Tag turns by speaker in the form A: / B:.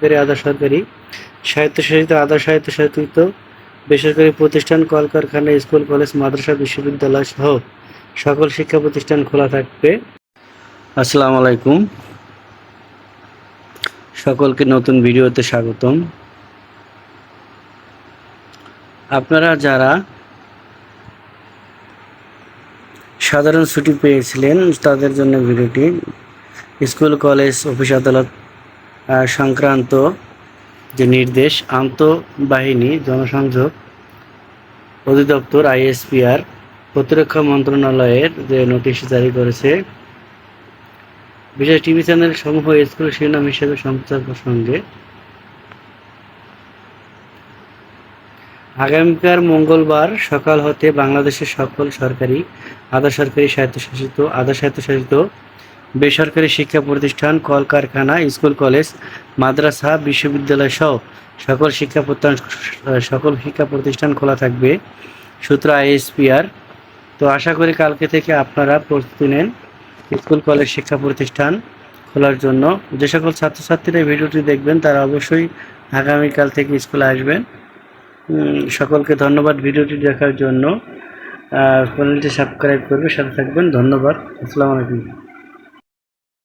A: সরকারি, আধা সরকারি, স্বায়ত্তশাসিত, আধা স্বায়ত্তশাসিত বেসরকারি প্রতিষ্ঠান, কলকারখানা, স্কুল, কলেজ, মাদ্রাসা, বিশ্ববিদ্যালয় সহ সকল শিক্ষা প্রতিষ্ঠান খোলা থাকবে। আসসালামু আলাইকুম। সকলকে নতুন ভিডিওতে স্বাগতম। আপনারা যারা সাধারণ ছুটি পেয়েছিলেন, তাদের জন্য ভিডিওটি স্কুল, কলেজ, অফিস, আদালত সংক্রান্ত যে নির্দেশ, আন্তঃবাহিনী জনসংযোগ অধিদপ্তর, আইএসপিআর, প্রতিরক্ষা মন্ত্রণালয়ের যে নোটিশ জারি করেছে। বিশেষ টিভি চ্যানেল সমূহ স্কুল শিরোনাম হিসেবে সম্প্রচার প্রসঙ্গে। আগামীকাল মঙ্গলবার সকাল হতে বাংলাদেশের সকল সরকারি, আধা সরকারি স্বায়ত্তশাসিত, আধা স্বায়ত্তশাসিত বেসরকারি শিক্ষা প্রতিষ্ঠান, কলকারখানা, স্কুল, কলেজ, মাদ্রাসা, বিশ্ববিদ্যালয় সহ সকল শিক্ষা প্রতিষ্ঠান, সকল শিক্ষা প্রতিষ্ঠান খোলা থাকবে। সূত্র আইএসপিআর। তো আশা করি কালকে থেকে আপনারা প্রস্তুতি নেন স্কুল, কলেজ শিক্ষা প্রতিষ্ঠান খোলার জন্য। যে সকল ছাত্রছাত্রীরা ভিডিওটি দেখবেন, তারা অবশ্যই আগামীকাল থেকে স্কুলে আসবেন। সকলকে ধন্যবাদ ভিডিওটি দেখার জন্য। চ্যানেলটি সাবস্ক্রাইব করবে, সাথে থাকবেন। ধন্যবাদ। আসসালামু আলাইকুম।